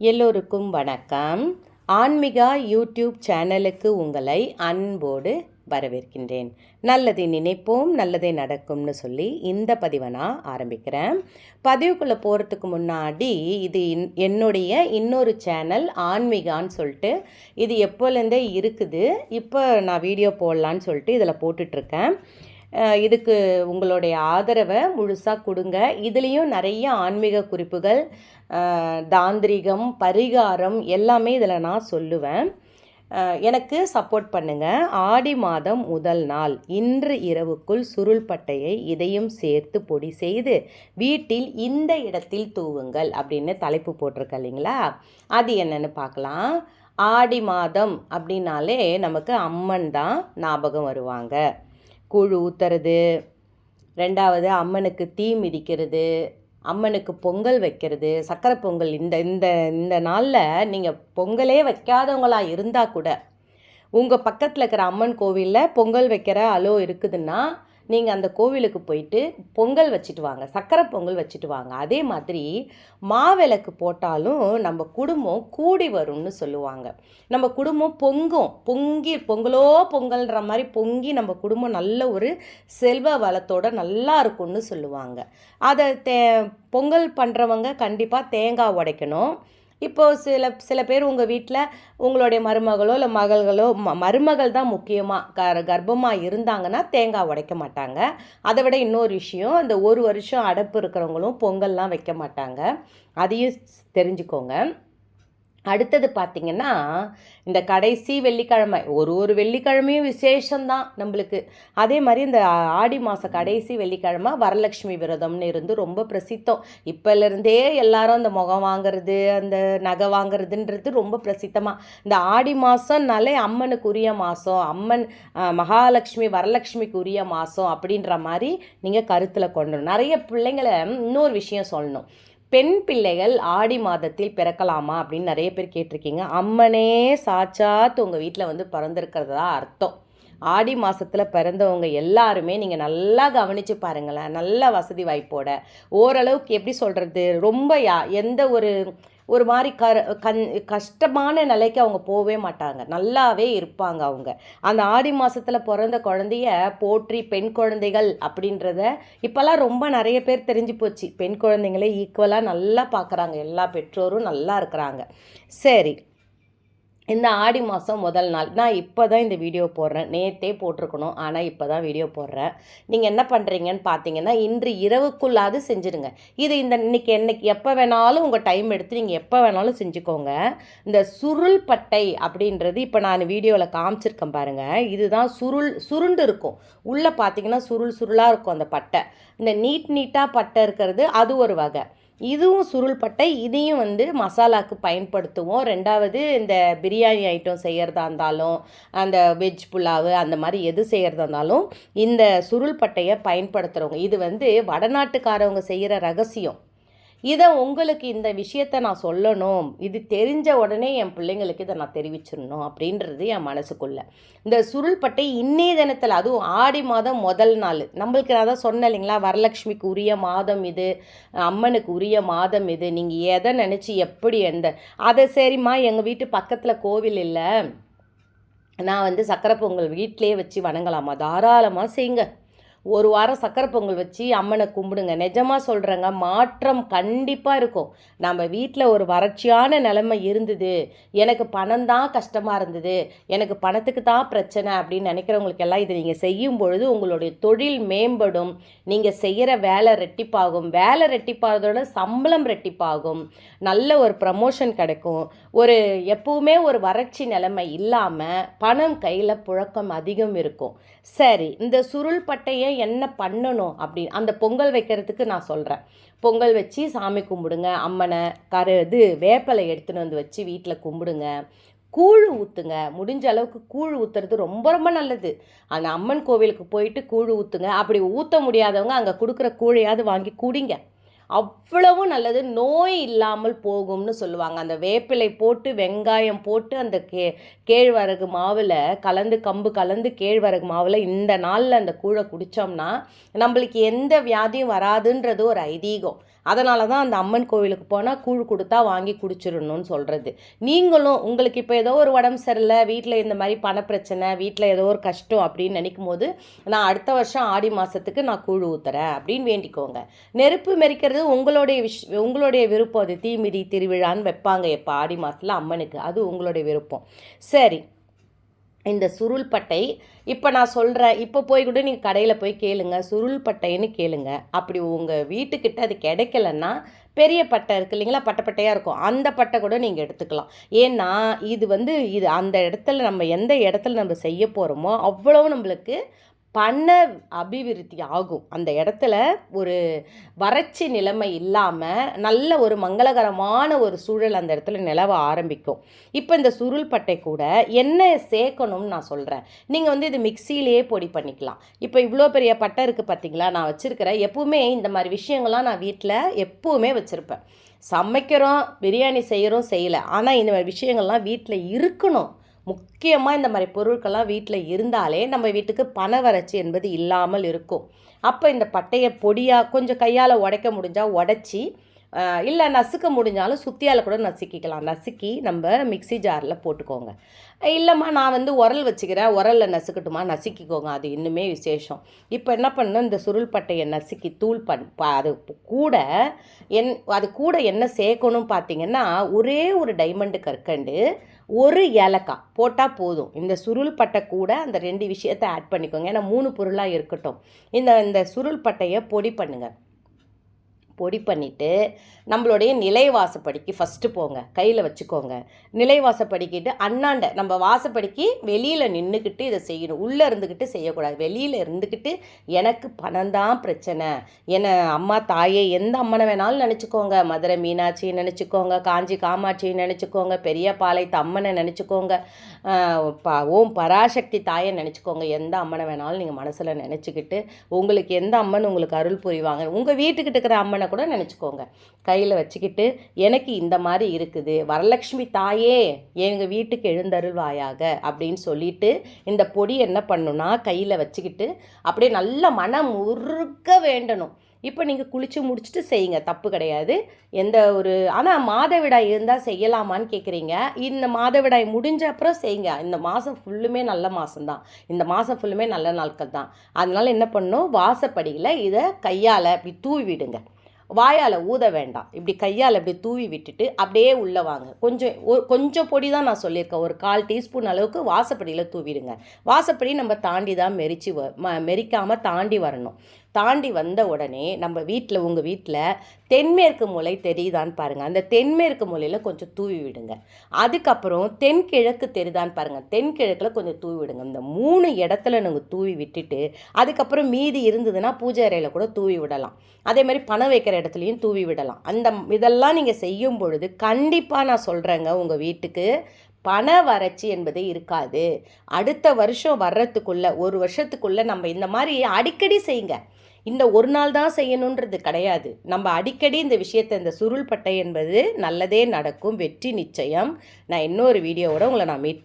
எல்லோருக்கும் வணக்கம். ஆன்மிகா யூடியூப் சேனலுக்கு உங்களை அன்போடு வரவேற்கின்றேன். நல்லதை நினைப்போம் நல்லதே நடக்கும்னு சொல்லி இந்த பதிவை நான் ஆரம்பிக்கிறேன். பதிவுக்குள்ளே போகிறதுக்கு முன்னாடி இது என்னுடைய இன்னொரு சேனல் ஆன்மிகான்னு சொல்லிட்டு இது எப்போலேருந்தே இருக்குது. இப்போ நான் வீடியோ போடலான்னு சொல்லிட்டு இதில் போட்டுட்ருக்கேன். இதுக்கு உங்களுடைய ஆதரவை முழுசாக கொடுங்க. இதுலேயும் நிறைய ஆன்மீக குறிப்புகள் தாந்திரிகம் பரிகாரம் எல்லாமே இதில் நான் சொல்லுவேன். எனக்கு சப்போர்ட் பண்ணுங்கள் ஆடி மாதம் முதல் நாள் இன்று இரவுக்குள் சுருள்பட்டையை இதையும் சேர்த்து பொடி செய்து வீட்டில் இந்த இடத்தில் தூவுங்கள் அப்படின்னு தலைப்பு போட்டிருக்க இல்லைங்களா? அது என்னன்னு பார்க்கலாம். ஆடி மாதம் அப்படின்னாலே நமக்கு அம்மன் தான் ஞாபகம் வருவாங்க. கூழ் ஊற்றுறது ரெண்டாவது அம்மனுக்கு தீ மிதிக்கிறது. அம்மனுக்கு பொங்கல் வைக்கிறது. சக்கரை பொங்கல் இந்த இந்த இந்த நாளில் நீங்கள் பொங்கலே வைக்காதவங்களாக இருந்தால் கூட உங்கள் பக்கத்தில் இருக்கிற அம்மன் கோவிலில் பொங்கல் வைக்கிற அலோ இருக்குதுன்னா நீங்கள் அந்த கோவிலுக்கு போயிட்டு பொங்கல் வச்சுட்டு வாங்க சக்கரை பொங்கல் வச்சுட்டு வாங்க. அதே மாதிரி மாவிளக்கு போட்டாலும் நம்ம குடும்பம் கூடி வரும்னு சொல்லுவாங்க. நம்ம குடும்பம் பொங்கும். பொங்கி பொங்கலோ பொங்கல்ன்ற மாதிரி பொங்கி நம்ம குடும்பம் நல்ல ஒரு செல்வ வளத்தோட நல்லா இருக்கும்னு சொல்லுவாங்க. அதை தே பொங்கல் பண்ணுறவங்க கண்டிப்பாக தேங்காய் உடைக்கணும். இப்போது சில சில பேர் உங்கள் வீட்டில் உங்களுடைய மருமகளோ இல்லை மகள்களோ ம மருமகள் தான் முக்கியமாக க கர்ப்பமாக இருந்தாங்கன்னா தேங்காய் உடைக்க மாட்டாங்க. அதை விட இன்னொரு விஷயம் இந்த ஒரு வருஷம் அடப்பு இருக்கிறவங்களும் பொங்கல்லாம் வைக்க மாட்டாங்க. அதையும் தெரிஞ்சுக்கோங்க. அடுத்தது பார்த்திங்கன்னா இந்த கடைசி வெள்ளிக்கிழமை ஒரு ஒரு வெள்ளிக்கிழமையும் விசேஷம்தான் நம்மளுக்கு. அதே மாதிரி இந்த ஆடி மாத கடைசி வெள்ளிக்கிழமை வரலட்சுமி விரதம்னு இருந்து ரொம்ப பிரசித்தம். இப்போலேருந்தே எல்லாரும் அந்த முகம் வாங்குறது அந்த நகை வாங்குறதுன்றது ரொம்ப பிரசித்தமாக இந்த ஆடி மாதம்னாலே அம்மனுக்கு உரிய மாதம் அம்மன் மகாலட்சுமி வரலட்சுமிக்கு உரிய மாதம் அப்படின்ற மாதிரி நீங்கள் கருத்தில் கொண்டணும். நிறைய பிள்ளைங்களை இன்னொரு விஷயம் சொல்லணும். பெண் பிள்ளைகள் ஆடி மாதத்தில் பிறக்கலாமா அப்படின்னு நிறைய பேர் கேட்டிருக்கீங்க. அம்மனே சாட்சாத்து உங்கள் வீட்டில் வந்து பிறந்திருக்கிறதா அர்த்தம். ஆடி மாதத்தில் பிறந்தவங்க எல்லாருமே நீங்கள் நல்லா கவனித்து பாருங்களேன். நல்ல வசதி வாய்ப்போட. ஓரளவுக்கு எப்படி சொல்கிறது ரொம்ப யா எந்த ஒரு ஒரு மாதிரி க கண் கஷ்டமான நிலைக்கு அவங்க போகவே மாட்டாங்க. நல்லாவே இருப்பாங்க அவங்க. அந்த ஆடி மாதத்தில் பிறந்த குழந்தைய போற்றி பெண் குழந்தைகள் அப்படின்றத இப்போல்லாம் ரொம்ப நிறைய பேர் தெரிஞ்சு போச்சு. பெண் குழந்தைங்களே ஈக்குவலாக நல்லா பார்க்குறாங்க எல்லா பெற்றோரும் நல்லா இருக்கிறாங்க. சரி. இந்த ஆடி மாதம் முதல் நாள். நான் இப்போ தான் இந்த வீடியோ போடுறேன். நேற்றே போட்டிருக்கணும். ஆனால் இப்போ தான் வீடியோ போடுறேன். நீங்கள் என்ன பண்ணுறீங்கன்னு பார்த்தீங்கன்னா இன்று இரவுக்குள்ளாது செஞ்சுருங்க. இது இந்த இன்றைக்கி என்னைக்கு எப்போ வேணாலும் உங்கள் டைம் எடுத்து நீங்கள் எப்போ வேணாலும் செஞ்சுக்கோங்க. இந்த சுருள் பட்டை அப்படின்றது இப்போ நான் வீடியோவில் காமிச்சிருக்கேன் பாருங்கள் இதுதான் சுருள் சுருண்டு இருக்கும். உள்ளே பார்த்தீங்கன்னா சுருள் சுருளாக இருக்கும் அந்த பட்டை. இந்த நீட் நீட்டாக பட்டை இருக்கிறது அது ஒரு வகை. இதுவும் சுருள் பட்டை இதையும் வந்து மசாலாக்கு பயன்படுத்துவோம். ரெண்டாவது இந்த பிரியாணி ஐட்டம் செய்கிறதா இருந்தாலும் அந்த வெஜ் புலாவு அந்த மாதிரி எது செய்கிறதா இருந்தாலும் இந்த சுருள் பட்டையை பயன்படுத்துகிறவங்க இது வந்து வடநாட்டுக்காரவங்க செய்கிற ரகசியம். இதை உங்களுக்கு இந்த விஷயத்தை நான் சொல்லணும். இது தெரிஞ்ச உடனே என் பிள்ளைங்களுக்கு இதை நான் தெரிவிச்சிடணும் அப்படின்றது என் மனசுக்குள்ளே. இந்த சுருள்பட்டை இன்னைய தினத்தில் அதுவும் ஆடி மாதம் முதல் நாள். நம்மளுக்கு நான் தான் சொன்னேன் இல்லைங்களா? வரலட்சுமிக்கு உரிய மாதம் இது அம்மனுக்கு உரிய மாதம் இது. நீங்கள் எதை நினச்சி எப்படி எந்த அதை சரிம்மா எங்கள் வீட்டு பக்கத்தில் கோவில் இல்லை. நான் வந்து சக்கரை பொங்கல் வீட்டிலேயே வச்சு வணங்கலாமா? தாராளமாக செய்யுங்க. ஒரு வாரம் சக்கரை பொங்கல் வச்சு அம்மனை கும்பிடுங்க. நிஜமாக சொல்கிறேங்க மாற்றம் கண்டிப்பாக இருக்கும். நம்ம வீட்டில் ஒரு வறட்சியான நிலைமை இருந்தது. எனக்கு பணம் தான் கஷ்டமாக இருந்தது. எனக்கு பணத்துக்கு தான் பிரச்சனை அப்படின்னு நினைக்கிறவங்களுக்கு எல்லாம் இதை நீங்கள் செய்யும் பொழுது உங்களுடைய தொழில் மேம்படும். நீங்கள் செய்கிற வேலை ரெட்டிப்பாகும். வேலை ரெட்டிப்பாகிறதோட சம்பளம் ரெட்டிப்பாகும். நல்ல ஒரு ப்ரமோஷன் கிடைக்கும். ஒரு எப்பவுமே ஒரு வறட்சி நிலைமை இல்லாமல் பணம் கையில் புழக்கம் அதிகம் இருக்கும். சரி இந்த சுருள் பட்டையை என்ன பண்ணணும் அப்படின்னு அந்த பொங்கல் வைக்கிறதுக்கு நான் சொல்கிறேன் பொங்கல் வச்சு சாமி கும்பிடுங்க அம்மனை கரு இது வேப்பலை எடுத்துன்னு வந்து வச்சு வீட்டில் கும்பிடுங்க. கூழ் ஊற்றுங்க முடிஞ்ச அளவுக்கு கூழ் ஊற்றுறது ரொம்ப ரொம்ப நல்லது. அந்த அம்மன் கோவிலுக்கு போயிட்டு கூழ் ஊற்றுங்க அப்படி ஊற்ற முடியாதவங்க அங்கே கொடுக்குற கூழையாவது வாங்கி குடிங்க. அவ்வளவு நல்லது. நோய் இல்லாமல் போகும்னு சொல்லுவாங்க. அந்த வேப்பிலை போட்டு வெங்காயம் போட்டு அந்த கே கேழ்வரகு மாவில் கலந்து கம்பு கலந்து கேழ்வரகு மாவில் இந்த நாளில் அந்த கூழை குடித்தோம்னா நம்மளுக்கு எந்த வியாதியும் வராதுன்றது ஒரு ஐதீகம். அதனால தான் அந்த அம்மன் கோவிலுக்கு போனால் கூழ் கொடுத்தா வாங்கி குடிச்சிடணும்னு சொல்கிறது நீங்களும் உங்களுக்கு இப்போ ஏதோ ஒரு உடம்பு சரியில்லை வீட்டில் இந்த மாதிரி பணப்பிரச்சனை வீட்டில் ஏதோ ஒரு கஷ்டம் அப்படின்னு நினைக்கும் போது நான் அடுத்த வருஷம் ஆடி மாதத்துக்கு நான் கூழ் ஊற்றுறேன் அப்படின்னு வேண்டிக்கோங்க. நெருப்பு மெரிக்கிறது உங்களுடைய விஷ் உங்களுடைய விருப்பம். அது தீமிதி திருவிழான்னு வைப்பாங்க எப்போ? ஆடி மாதத்தில் அம்மனுக்கு. அது உங்களுடைய விருப்பம். சரி. இந்த சுருள் பட்டை. இப்போ நான் சொல்கிறேன் இப்போ போய் கூட நீங்கள் கடையில் போய் கேளுங்க சுருள் பட்டைன்னு கேளுங்க. அப்படி உங்கள் வீட்டுக்கிட்ட அது கிடைக்கலன்னா பெரிய பட்டை இருக்குது இல்லைங்களா? பட்டை பட்டையாக இருக்கும். அந்த பட்டை கூட நீங்கள் எடுத்துக்கலாம். ஏன்னா இது வந்து இது அந்த இடத்துல நம்ம எந்த இடத்துல நம்ம செய்ய போகிறோமோ அவ்வளோ நம்மளுக்கு பண அபிவிருத்தி ஆகும். அந்த இடத்துல ஒரு வறட்சி நிலைமை இல்லாமல் நல்ல ஒரு மங்களகரமான ஒரு சூழல் அந்த இடத்துல நிலவ ஆரம்பிக்கும். இப்போ இந்த சுருள் பட்டை கூட என்ன சேர்க்கணும்னு நான் சொல்கிறேன் நீங்கள் வந்து இது மிக்சியிலேயே பொடி பண்ணிக்கலாம். இப்போ இவ்வளோ பெரிய பட்டை இருக்குது பார்த்தீங்களா நான் வச்சுருக்கிறேன் எப்பவுமே இந்த மாதிரி விஷயங்கள்லாம் நான் வீட்டில் எப்போவுமே வச்சுருப்பேன். சமைக்கிறோம் பிரியாணி செய்கிறோம் செய்யலை. ஆனால் இந்த மாதிரி விஷயங்கள்லாம் வீட்டில் இருக்கணும். முக்கியமாக இந்த மாதிரி பொருட்கள்லாம் வீட்டில் இருந்தாலே நம்ம வீட்டுக்கு பண வறட்சி என்பது இல்லாமல் இருக்கும். அப்போ இந்த பட்டையை பொடியாக கொஞ்சம் கையால் உடைக்க முடிஞ்சால் உடச்சி இல்லை நசுக்க முடிஞ்சாலும் சுத்தியால் கூட நசுக்கிக்கலாம். நசுக்கி நம்ம மிக்ஸி ஜாரில் போட்டுக்கோங்க. இல்லைம்மா நான் வந்து உரல் வச்சுக்கிறேன். உரலில் நசுக்கட்டுமா? நசுக்கிக்கோங்க. அது இன்னுமே விசேஷம். இப்போ என்ன பண்ணணும்? இந்த சுருள் பட்டையை நசுக்கி தூள் பண் ப- அது கூட என் அது கூட என்ன சேர்க்கணும் பார்த்தீங்கன்னா ஒரே ஒரு டைமண்டு கற்கண்டு ஒரு ஏலக்காய் போட்டால் போதும். இந்த சுருள் பட்டை கூட அந்த ரெண்டு விஷயத்தை ஆட் பண்ணிக்கோங்க. ஏன்னா மூணு பொருளாக இருக்கட்டும். இந்த இந்த சுருள் பட்டையை பொடி பண்ணுங்கள் பொடி பண்ணிவிட்டு நம்மளுடைய நிலைவாசப்படிக்கு ஃபஸ்ட்டு போங்க. கையில் வச்சுக்கோங்க. நிலைவாசப்படிக்கிட்டு அண்ணாண்ட நம்ம வாசப்படிக்கு வெளியில் நின்றுக்கிட்டு இதை செய்யணும். உள்ளே இருந்துக்கிட்டு செய்யக்கூடாது. வெளியில் இருந்துக்கிட்டு எனக்கு பணம் தான் பிரச்சனை. என அம்மா தாயே எந்த அம்மனை வேணாலும் நினச்சிக்கோங்க. மதுரை மீனாட்சி நினச்சிக்கோங்க. காஞ்சி காமாட்சி நினச்சிக்கோங்க. பெரிய பாளையத்து அம்மனை நினச்சிக்கோங்க ப ஓம் பராசக்தி தாயை நினச்சிக்கோங்க. எந்த அம்மனை வேணாலும் நீங்கள் மனசில் நினச்சிக்கிட்டு உங்களுக்கு எந்த அம்மன் உங்களுக்கு அருள் புரிவாங்க உங்கள் வீட்டுக்கிட்ட இருக்கிற அம்மனை கூட நினச்சிக்கோங்க. கையில் வச்சுக்கிட்டு எனக்கு இந்த மாதிரி இருக்குது. வரலட்சுமி தாயே எங்கள் வீட்டுக்கு எழுந்தருள்வாயாக. அப்படின்னு சொல்லிட்டு இந்த பொடி என்ன பண்ணுன்னா கையில் வச்சுக்கிட்டு அப்படியே நல்ல மனம் உருக்க வேண்டணும். இப்போ நீங்கள் குளித்து முடிச்சுட்டு செய்யுங்க. தப்பு கிடையாது. எந்த ஒரு ஆனால் மாதவிடாய் இருந்தால் செய்யலாமான்னு கேட்குறீங்க இந்த மாதவிடாய் முடிஞ்ச அப்புறம் செய்யுங்க. இந்த மாதம் ஃபுல்லுமே நல்ல மாதம்தான் இந்த மாதம் ஃபுல்லுமே நல்ல நாட்கள் தான் அதனால் என்ன பண்ணணும்? வாசப்படியில் இதை கையால் இப்படி தூவி விடுங்க. வாயால் ஊத வேண்டாம். இப்படி கையால் இப்படி தூவி விட்டுட்டு அப்படியே உள்ளே வாங்க. கொஞ்சம் ஒரு கொஞ்சம் பொடி தான் நான் சொல்லியிருக்கேன். ஒரு கால் டீஸ்பூன் அளவுக்கு வாசப்படியில் தூவிடுங்க. வாசப்படி நம்ம தாண்டி தான் மெரிச்சு வ ம மெரிக்காமல் தாண்டி வரணும். தாண்டி வந்த உடனே நம்ம வீட்டில் உங்கள் வீட்டில் தென்மேற்கு மூலை தெரியுதான்னு பாருங்கள் அந்த தென்மேற்கு மூலையில் கொஞ்சம் தூவி விடுங்க. அதுக்கப்புறம் தென்கிழக்கு தெரியுதான்னு பாருங்கள் தென்கிழக்கில் கொஞ்சம் தூவி விடுங்க. இந்த மூணு இடத்துல நீங்கள் தூவி விட்டுட்டு அதுக்கப்புறம் மீதி இருந்ததுன்னா பூஜை அறையில் கூட தூவி விடலாம். அதே மாதிரி பணம் வைக்கிற இடத்துலையும் தூவி விடலாம். அந்த இதெல்லாம் நீங்கள் செய்யும் பொழுது கண்டிப்பாக நான் சொல்கிறேங்க உங்கள் வீட்டுக்கு பண வறட்சி என்பது இருக்காது. அடுத்த வருஷம் வர்றதுக்குள்ளே ஒரு வருஷத்துக்குள்ளே நம்ம இந்த மாதிரி அடிக்கடி செய்யுங்க. இந்த ஒரு நாள் தான் செய்யணுன்றது கிடையாது. நம்ம அடிக்கடி இந்த விஷயத்தை இந்த சுருள் பட்டை என்பது நல்லதே நடக்கும். வெற்றி நிச்சயம். நான் இன்னொரு வீடியோவோட உங்களை நான் மீட்